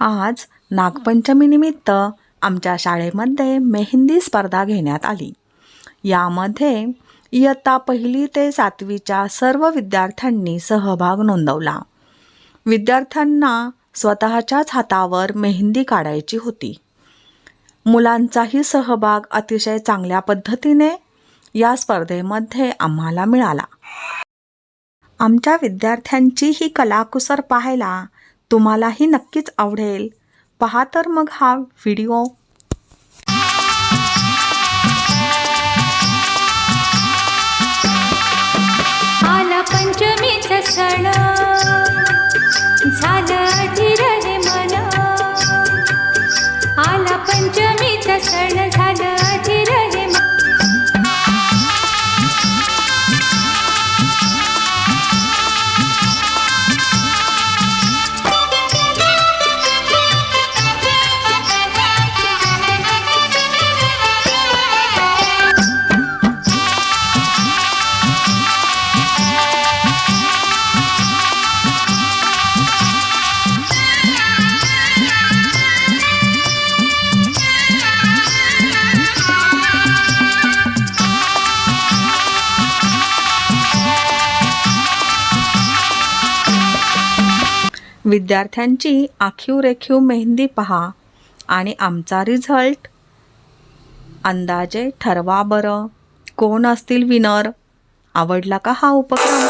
आज नागपंचमीनिमित्त आमच्या शाळेमध्ये मेहंदी स्पर्धा घेण्यात आली. यामध्ये इयत्ता पहिली ते सातवीच्या सर्व विद्यार्थ्यांनी सहभाग नोंदवला. विद्यार्थ्यांना स्वतःच्याच हातावर मेहंदी काढायची होती. मुलांचाही सहभाग अतिशय चांगल्या पद्धतीने या स्पर्धेमध्ये आम्हाला मिळाला. आमच्या विद्यार्थ्यांची ही कलाकुसर पाहायला तुम्हालाही नक्कीच आवडेल. पहा तर मग हा व्हिडिओ. आला पंचमीचा सण. झालं विद्यार्थ्यांची आखीव रेखीव मेहंदी पहा आणि आमचा रिझल्ट? अंदाजे ठरवा बरं. कोण असतील विनर? आवडला का हा उपक्रम?